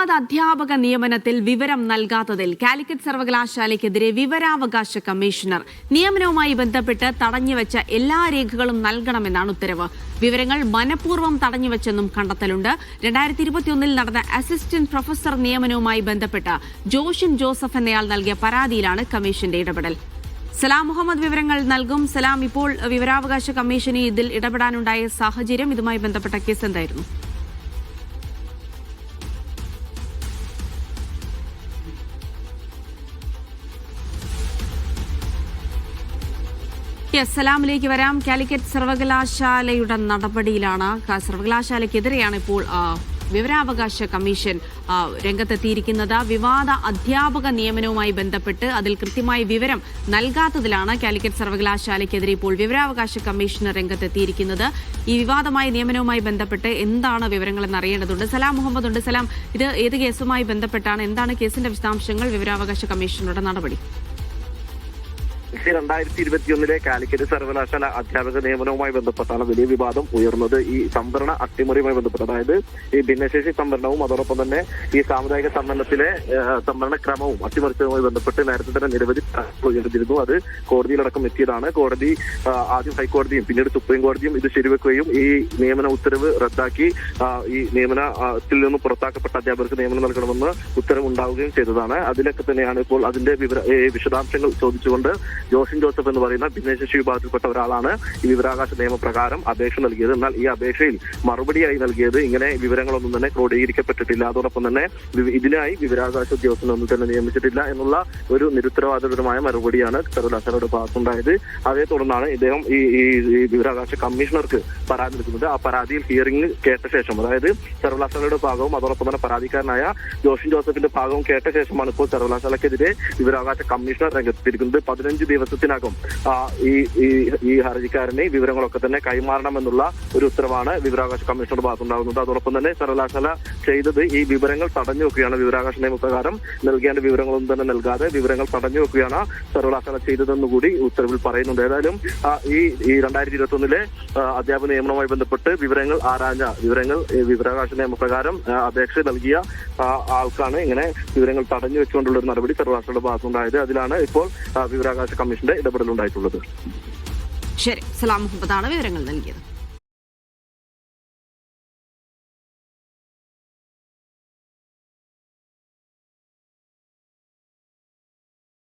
വിവാദ അധ്യാപക നിയമനത്തിൽ വിവരം നൽകാത്തതിൽ കാലിക്കറ്റ് സർവകലാശാലയ്ക്കെതിരെ വിവരാവകാശ കമ്മീഷണർ നിയമനവുമായി ബന്ധപ്പെട്ട് തടഞ്ഞുവെച്ച എല്ലാ രേഖകളും നൽകണമെന്നാണ് ഉത്തരവ്. വിവരങ്ങൾ മനഃപൂർവം തടഞ്ഞുവെച്ചെന്നും കണ്ടെത്തലുണ്ട്. രണ്ടായിരത്തി ഇരുപത്തിയൊന്നിൽ നടന്ന അസിസ്റ്റന്റ് പ്രൊഫസർ നിയമനവുമായി ബന്ധപ്പെട്ട ജോഷിൻ ജോസഫ് എന്നയാൾ നൽകിയ പരാതിയിലാണ് കമ്മീഷന്റെ ഇടപെടൽ. സലാം മുഹമ്മദ് വിവരങ്ങൾ നൽകും. സലാം ഇപ്പോൾ വിവരാവകാശ കമ്മീഷന് ഇതിൽ ഇടപെടാനുണ്ടായ സാഹചര്യം ഇതുമായി ബന്ധപ്പെട്ട കേസ് എന്തായിരുന്നു? യെസ് സലാമിലേക്ക് വരാം കാലിക്കറ്റ് സർവകലാശാലയുടെ നടപടിയിലാണ് സർവകലാശാലയ്ക്കെതിരെയാണ് ഇപ്പോൾ വിവരാവകാശ കമ്മീഷൻ രംഗത്തെത്തിയിരിക്കുന്നത്. വിവാദ അധ്യാപക നിയമനവുമായി ബന്ധപ്പെട്ട് അതിൽ കൃത്യമായ വിവരം നൽകാത്തതിലാണ് കാലിക്കറ്റ് സർവകലാശാലയ്ക്കെതിരെ ഇപ്പോൾ വിവരാവകാശ കമ്മീഷണർ രംഗത്തെത്തിയിരിക്കുന്നത്. ഈ വിവാദമായ നിയമനവുമായി ബന്ധപ്പെട്ട് എന്താണ് വിവരങ്ങളെന്ന് അറിയേണ്ടതുണ്ട് സലാം മുഹമ്മദ് ഉണ്ട് സലാം ഇത് ഏത് കേസുമായി ബന്ധപ്പെട്ടാണ്? എന്താണ് കേസിന്റെ വിശദാംശങ്ങൾ വിവരാവകാശ കമ്മീഷണറുടെ നടപടി. രണ്ടായിരത്തി ഇരുപത്തിയൊന്നിലെ കാലിക്കറ്റ് സർവകലാശാല അധ്യാപക നിയമനവുമായി ബന്ധപ്പെട്ടാണ് വലിയ വിവാദം ഉയർന്നത്. ഈ സംവരണ അട്ടിമറിയുമായി ബന്ധപ്പെട്ട് അതായത് ഈ ഭിന്നശേഷി സംവരണവും അതോടൊപ്പം തന്നെ ഈ സാമുദായിക സംവരണത്തിലെ സംവരണ ക്രമവും അട്ടിമറിച്ചതുമായി ബന്ധപ്പെട്ട് നേരത്തെ തന്നെ നിരവധി ഉയർന്നിരുന്നു. അത് കോടതിയിലടക്കം എത്തിയതാണ്. കോടതി ആദ്യം ഹൈക്കോടതിയും പിന്നീട് സുപ്രീം കോടതിയും ഇത് ശരിവെക്കുകയും ഈ നിയമന ഉത്തരവ് റദ്ദാക്കി ഈ നിയമനത്തിൽ നിന്ന് പുറത്താക്കപ്പെട്ട അധ്യാപകർക്ക് നിയമനം നൽകണമെന്ന് ഉത്തരവ് ഉണ്ടാവുകയും ചെയ്തതാണ്. അതിലൊക്കെ തന്നെയാണ് ഇപ്പോൾ അതിന്റെ വിവര വിശദാംശങ്ങൾ ചോദിച്ചുകൊണ്ട് ജോഷിൻ ജോസഫ് എന്ന് പറയുന്ന ഭിന്നശേഷി വിഭാഗത്തിൽപ്പെട്ട ഒരാളാണ്. ഈ വിവരാകാശ നിയമപ്രകാരം അപേക്ഷ നൽകിയത്. എന്നാൽ ഈ അപേക്ഷയിൽ മറുപടിയായി നൽകിയത് ഇങ്ങനെ വിവരങ്ങളൊന്നും തന്നെ ക്രോഡീകരിക്കപ്പെട്ടിട്ടില്ല. അതോടൊപ്പം തന്നെ ഇതിനായി വിവരാകാശ ഉദ്യോഗസ്ഥനൊന്നും തന്നെ നിയമിച്ചിട്ടില്ല എന്നുള്ള ഒരു നിരുത്തരവാദപരമായ മറുപടിയാണ് സർവകലാശാലയുടെ ഭാഗത്തുണ്ടായത്. അതേ തുടർന്നാണ് ഇദ്ദേഹം ഈ ഈ വിവരാകാശ കമ്മീഷണർക്ക് പരാതി നൽകുന്നത് ആ പരാതിയിൽ ഹിയറിംഗ് കേട്ട ശേഷം അതായത് സർവകലാശാലയുടെ ഭാഗവും അതോടൊപ്പം തന്നെ പരാതിക്കാരനായ ജോഷിൻ ജോസഫിന്റെ ഭാഗവും കേട്ട ശേഷമാണ് ഇപ്പോൾ സർവകലാശാലയ്ക്കെതിരെ വിവരാകാശ കമ്മീഷണർ രംഗത്തെത്തിയിരിക്കുന്നത്. പതിനഞ്ച് ദിവസത്തിനകം. ഈ ഈ ഹർജിക്കാരനെ വിവരങ്ങളൊക്കെ തന്നെ കൈമാറണമെന്നുള്ള ഒരു ഉത്തരവാണ് വിവരാവകാശ കമ്മീഷണറുടെ ഭാഗത്തുണ്ടാകുന്നത്. അതോടൊപ്പം തന്നെ സർവകലാശാല ചെയ്തത് ഈ വിവരങ്ങൾ തടഞ്ഞു വെക്കുകയാണ്. വിവരാവകാശ നിയമപ്രകാരം നൽകേണ്ട വിവരങ്ങളൊന്നും തന്നെ നൽകാതെ വിവരങ്ങൾ തടഞ്ഞു വെക്കുകയാണ് സർവകലാശാല ചെയ്തതെന്ന് കൂടി ഉത്തരവിൽ പറയുന്നുണ്ട്. ഏതായാലും ഈ ഈ രണ്ടായിരത്തി ഇരുപത്തി ഒന്നിലെ അധ്യാപന നിയമനവുമായി ബന്ധപ്പെട്ട് വിവരങ്ങൾ ആരാഞ്ഞ വിവരങ്ങൾ വിവരാവകാശ നിയമപ്രകാരം അപേക്ഷ നൽകിയ ആൾക്കാണ് ഇങ്ങനെ വിവരങ്ങൾ തടഞ്ഞു വെച്ചുകൊണ്ടുള്ള ഒരു നടപടി സർവകലാശാലയുടെ ഭാഗത്തുണ്ടായത് അതിലാണ് ഇപ്പോൾ വിവരാവകാശ വിവരാവകാശ കമ്മീഷന്റെ ഇടപെടലുണ്ടായിട്ടുള്ളത്. ശരി സലാം മുഹമ്മദാണ് വിവരങ്ങൾ നൽകിയത്.